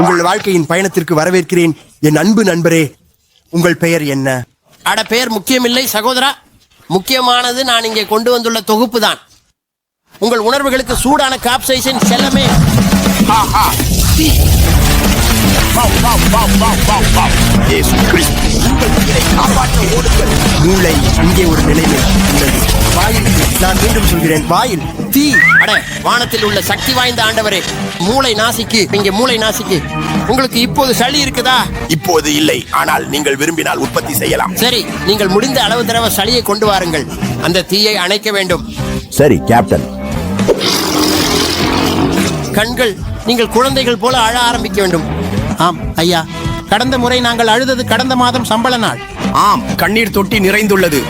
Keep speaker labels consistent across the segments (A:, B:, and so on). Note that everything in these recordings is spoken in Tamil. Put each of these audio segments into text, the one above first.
A: உங்கள் வாழ்க்கையின் பயணத்திற்கு வரவேற்கிறேன். என் அன்பு நண்பரே உங்கள் பெயர் என்ன?
B: அட பெயர் முக்கியமில்லை சகோதரா. முக்கியமானது நான் இங்கே கொண்டு வந்துள்ள தொகுப்பு தான் உங்கள் உணர்வுகளுக்கு சூடான செல்லமே
C: உயிரை காப்பாற்ற ஓடுங்கள்
A: மூளை இங்கே ஒரு நிலைமை உள்ளது. வாயில் நான் மீண்டும் சொல்கிறேன் வாயில். தீ.
B: அட வானத்தில் உள்ள சக்தி வாய்ந்த ஆண்டவரே மூளை நாசிக்கு இங்கே மூளை நாசிக்கு. உங்களுக்கு இப்போது சளி இருக்குதா?
C: இப்போது இல்லை. ஆனால் நீங்கள் விரும்பினால் உற்பத்தி செய்யலாம்.
B: சரி நீங்கள் முடிந்த அளவு தடவை சளியை கொண்டு வாருங்கள். அந்த தீயை அணைக்க வேண்டும்.
C: சரி கேப்டன்.
B: கண்கள் நீங்கள் குழந்தைகள் போல அழ ஆரம்பிக்க வேண்டும்.
D: ஆம் ஐயா. கடந்த முறை நாங்கள் அழுதது கடந்த மாதம் சம்பள நாள்.
C: ஆம் கண்ணீர் தொட்டி நிறைந்துள்ளது.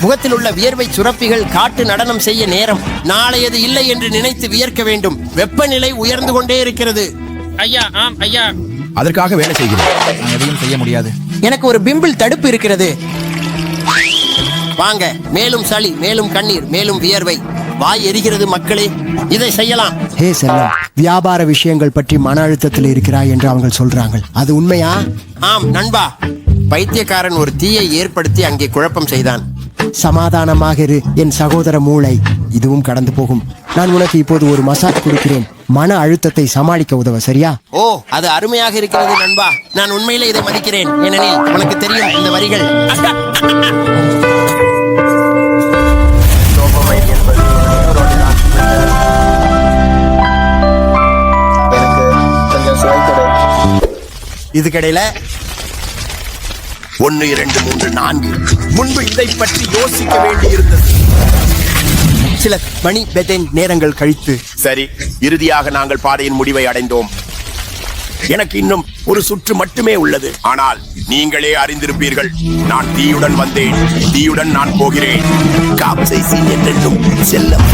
B: முகத்தில் உள்ள வியர்வை சுரப்பிகள் காட்டு நடனம் செய்ய நேரம். நாளையது இல்லை என்று நினைத்து வியர்க்க வேண்டும். வெப்பநிலை உயர்ந்து கொண்டே இருக்கிறது.
E: ஐயா ஆம் ஐயா.
C: அதற்காக வேலை செய்கிறேன்.
D: நான் எதையும் செய்ய முடியாது.
B: எனக்கு ஒரு பிம்பிள் தடுப்பு இருக்கிறது. வாங்க மேலும் சளி மேலும் கண்ணீர் மேலும் வியர்வை. வாய் எரிகிறது மக்களே இதை செய்யலாம்.
A: ஹே செல்லம் வியாபார விஷயங்கள் பற்றி மன அழுத்தத்தில் இருக்கிறாய் என்று அவங்க சொல்றாங்க அது உண்மையா?
B: ஆம் நண்பா. பைத்தியக்காரன் ஒரு தீயை ஏற்படுத்தி அங்கே குழப்பம் செய்தான்.
A: சமாதானமாக இரு என் சகோதர மூளை. இதுவும் கடந்து போகும். நான் உனக்கு இப்போது ஒரு மசாஜ் கொடுக்கிறேன். மன அழுத்தத்தை சமாளிக்க உதவ சரியா?
B: ஓ அது அருமையாக இருக்கிறது நண்பா. நான் உண்மையிலே இதை மதிக்கிறேன். ஏனெனில் உனக்கு தெரியும் இந்த வரிகள்.
A: இதுக்கிடையில
C: ஒன்னு இரண்டு மூன்று நான்கு. முன்பு இதை பற்றி யோசிக்க வேண்டியிருந்தது.
A: சில மணி பெதேன் நேரங்கள் கழித்து
C: சரி இறுதியாக நாங்கள் பாதையின் முடிவை அடைந்தோம். எனக்கு இன்னும் ஒரு சுற்று மட்டுமே உள்ளது. ஆனால் நீங்களே அறிந்திருப்பீர்கள் நான் தீயுடன் வந்தேன் தீயுடன் நான் போகிறேன். காப்சைசின் என்றென்றும் செல்லம்.